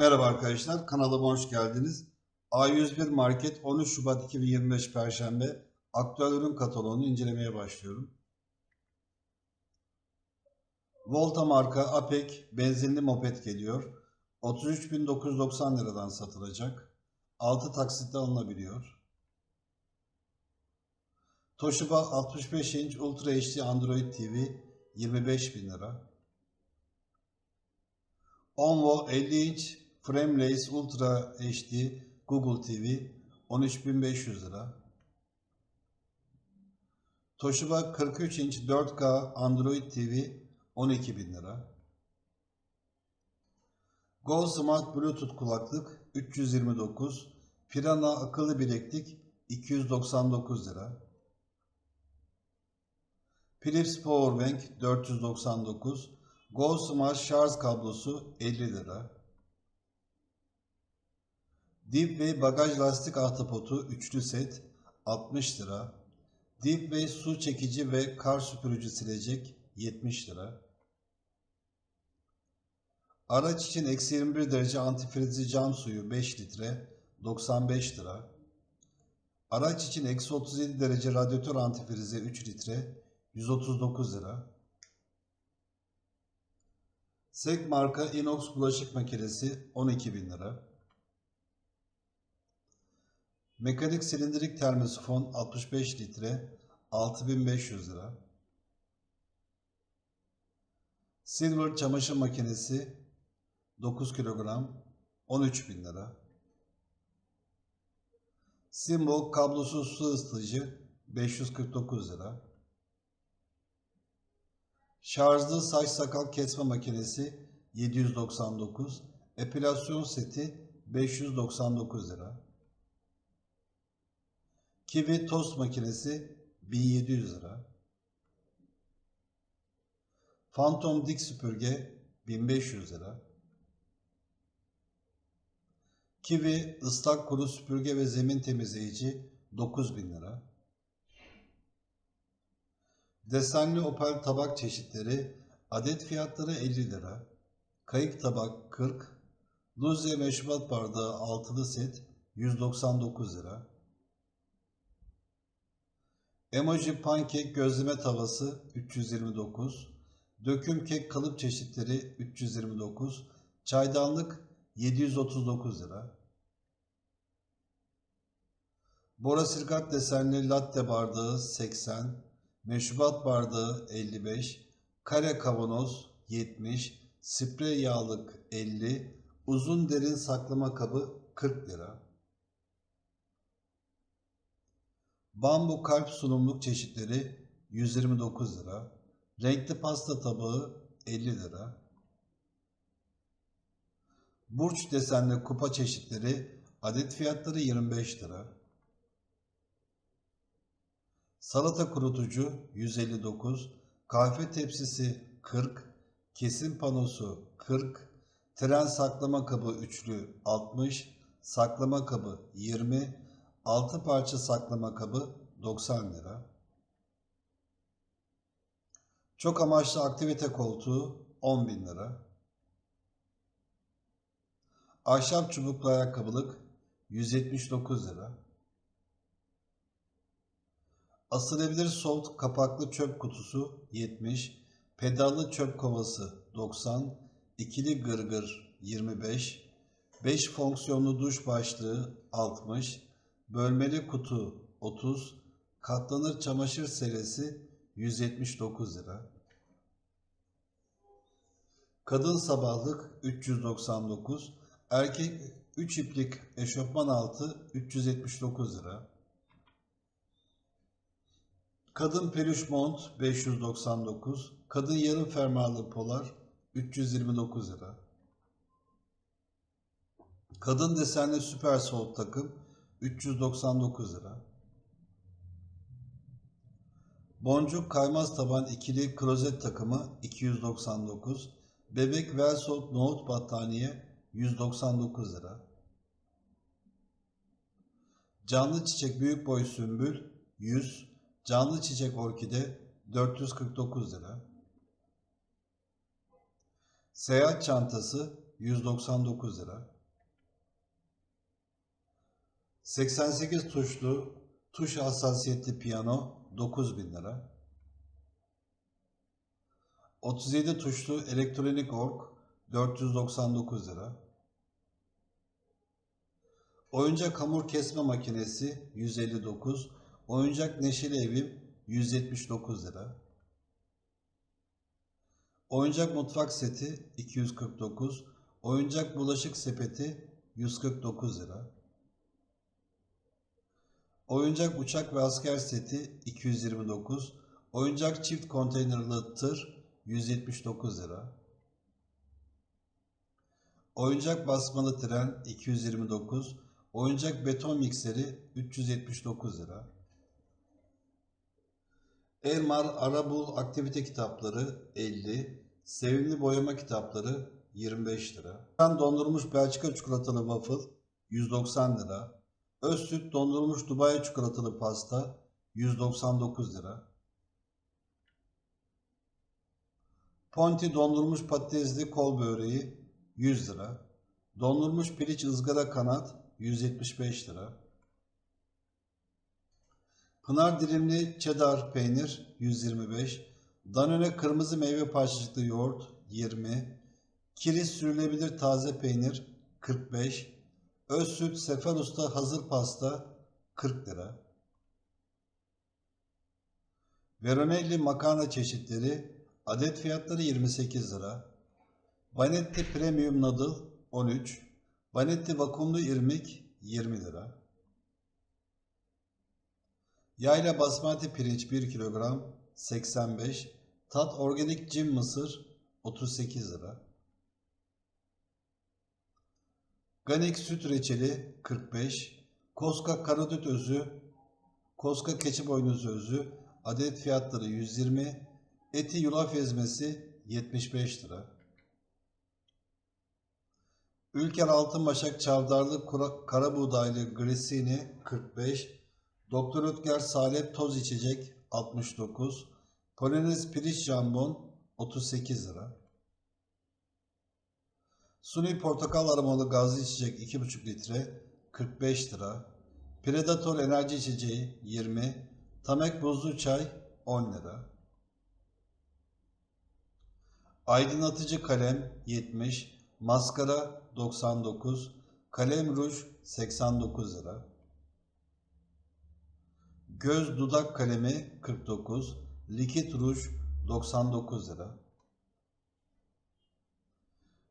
Merhaba arkadaşlar, kanalıma hoş geldiniz. A101 Market 13 Şubat 2025 Perşembe aktüel ürün kataloğunu incelemeye başlıyorum. Volta marka Apek benzinli moped geliyor. 33.990 liradan satılacak. 6 taksitte alınabiliyor. Toshiba 65 inç Ultra HD Android TV 25.000 lira. Onvo 50 inç Frameless Ultra HD Google TV 13.500 lira. Toshiba 43 inç 4K Android TV 12.000 lira. Go Smart Bluetooth kulaklık 329, Pirana akıllı bileklik 299 lira. Philips Powerbank 499, Go Smart şarj kablosu 50 lira. Ve bagaj lastik ahtapotu üçlü set 60 lira. Ve su çekici ve kar süpürücü silecek 70 lira. Araç için eksi 21 derece antifrizli cam suyu 5 litre 95 lira. Araç için eksi 37 derece radyatör antifrizi 3 litre 139 lira. Sek marka inox bulaşık makinesi 12 bin lira. Mekanik silindirik termosifon 65 litre 6500 lira. Silver çamaşır makinesi 9 kilogram 13 bin lira. Simbo kablosuz su ısıtıcı 549 lira. Şarjlı saç sakal kesme makinesi 799, epilasyon seti 599 lira. Kiwi tost makinesi 1700 lira. Phantom dik süpürge 1500 lira. Kiwi ıslak kuru süpürge ve zemin temizleyici 9000 lira. Desenli Opel tabak çeşitleri adet fiyatları 50 lira. Kayık tabak 40. Luzya meşrubat bardağı altılı set 199 lira. Emoji pankek gözleme tavası 329. Döküm kek kalıp çeşitleri 329. Çaydanlık 739 lira. Borosilikat desenli latte bardağı 80. Meşrubat bardağı 55, kare kavanoz 70, sprey yağlık 50, uzun derin saklama kabı 40 lira. Bambu kalp sunumluk çeşitleri 129 lira. Renkli pasta tabağı 50 lira. Burç desenli kupa çeşitleri adet fiyatları 25 lira. Salata kurutucu 159, kahve tepsisi 40, kesim panosu 40, tren saklama kabı üçlü 60, saklama kabı 20, 6 parça saklama kabı 90 lira. Çok amaçlı aktivite koltuğu 10 bin lira. Ahşap çubuklu ayakkabılık 179 lira. Asılabilir soft kapaklı çöp kutusu 70, pedallı çöp kovası 90, ikili gırgır 25, 5 fonksiyonlu duş başlığı 60, bölmeli kutu 30, katlanır çamaşır serisi 179 lira. Kadın sabahlık 399, erkek 3 iplik eşofman altı 379 lira. Kadın peluş mont 599, kadın yarım fermuarlı polar 329 lira. Kadın desenli süper soğuk takım 399 lira. Boncuk kaymaz taban ikili klozet takımı 299, bebek Velsolt nohut battaniye 199 lira. Canlı çiçek büyük boy sümbül 100, Canlı çiçek orkide 449 lira. Seyahat çantası 199 lira. 88 tuşlu tuş hassasiyetli piyano 9000 lira. 37 tuşlu elektronik org 499 lira. Oyuncak hamur kesme makinesi 159, oyuncak neşeli evim 179 lira. Oyuncak mutfak seti 249, oyuncak bulaşık sepeti 149 lira. Oyuncak uçak ve asker seti 229, oyuncak çift konteynerlı tır 179 lira. Oyuncak basmalı tren 229, oyuncak beton mikseri 379 lira. Elmar Arabul aktivite kitapları 50, sevimli boyama kitapları 25 lira. Dondurmuş Belçika çikolatalı waffle 190 lira. Öz süt dondurmuş Dubai çikolatalı pasta 199 lira. Ponti dondurmuş patatesli kol böreği 100 lira. Dondurmuş piliç ızgara kanat 175 lira. Pınar dilimli cheddar peynir 125. Danone kırmızı meyve parçacıklı yoğurt 20. Kiris sürülebilir taze peynir 45. Öz süt Sefer Usta hazır pasta 40 lira. Veronelli makarna çeşitleri adet fiyatları 28 lira. Banetti Premium Noodle 13. Banetti vakumlu irmik 20 lira. Yayla basmati pirinç 1 kilogram 85. Tat organik cim mısır 38 lira. Ganik süt reçeli 45. Koska karadut özü, Koska keçi boynuzu özü adet fiyatları 120. Eti yulaf ezmesi 75 lira. Ülker Altın Başak Çavdarlı kura- Kara Buğdaylı Grissini 45, Doktor Ötker Salep Toz İçecek 69, Polonez Pirinç Jambon 38 lira. Suni Portakal Aromalı Gazlı İçecek 2,5 litre 45 lira. Predator Enerji İçeceği 20, Tamek Buzlu Çay 10 lira. Aydınlatıcı kalem 70, maskara 99, kalem ruj 89 lira. Göz dudak kalemi 49, likit ruj 99 lira.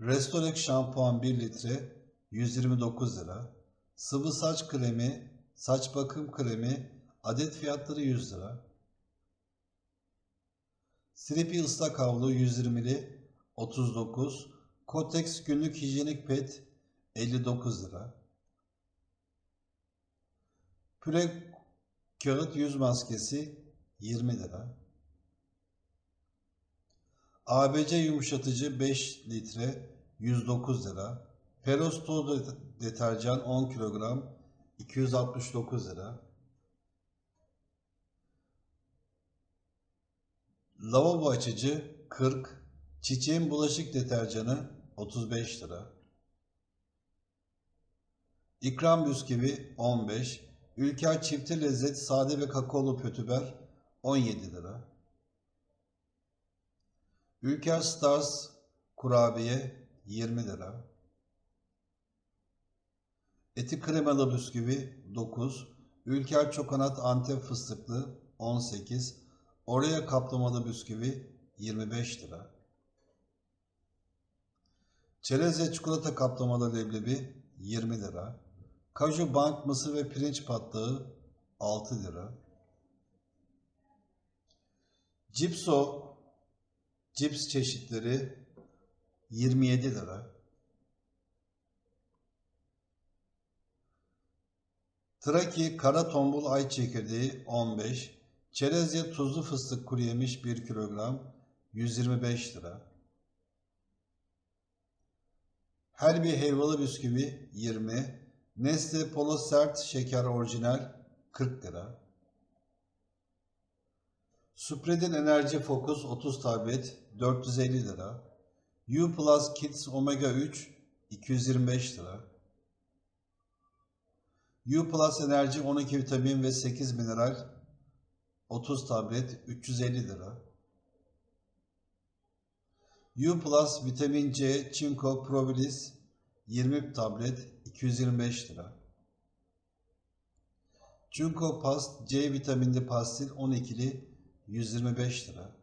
Restorek şampuan 1 litre 129 lira. Sıvı saç kremi, saç bakım kremi adet fiyatları 100 lira. Siripi ıslak havlu 120'li 39, Kotex günlük hijyenik pet 59 lira. Püre kağıt yüz maskesi 20 lira. ABC yumuşatıcı 5 litre 109 lira. Peros toz deterjan 10 kilogram 269 lira. Lavabo açıcı 40, çiçeğin bulaşık deterjanı 35 lira. İkram bisküvi 15, Ülker çifte lezzet sade ve kakaolu pötüber 17 lira. Ülker Stars kurabiye 20 lira. Eti kremalı bisküvi 9, Ülker çokonat antep fıstıklı 18, Oraya kaplamalı bisküvi 25 lira. Çerezle çikolata kaplamalı leblebi 20 lira. Kaju bank mısır ve pirinç patlağı 6 lira. Cipso cips çeşitleri 27 lira. Traki kara tombul ay çekirdeği 15, çerezye tuzlu fıstık kuru yemiş 1 kilogram 125 lira. Helbi helvalı bisküvi 20, Nestle Polo Sert Şeker Orijinal 40 lira. Supredin Enerji Focus 30 tablet 450 lira. U Plus Kids Omega 3 225 lira. U Plus Enerji 12 vitamin ve 8 mineral 30 tablet 350 lira. U Plus vitamin C Çinko Probilis 20 tablet 225 lira. Çinko Past C vitaminli pastil 12'li 125 lira.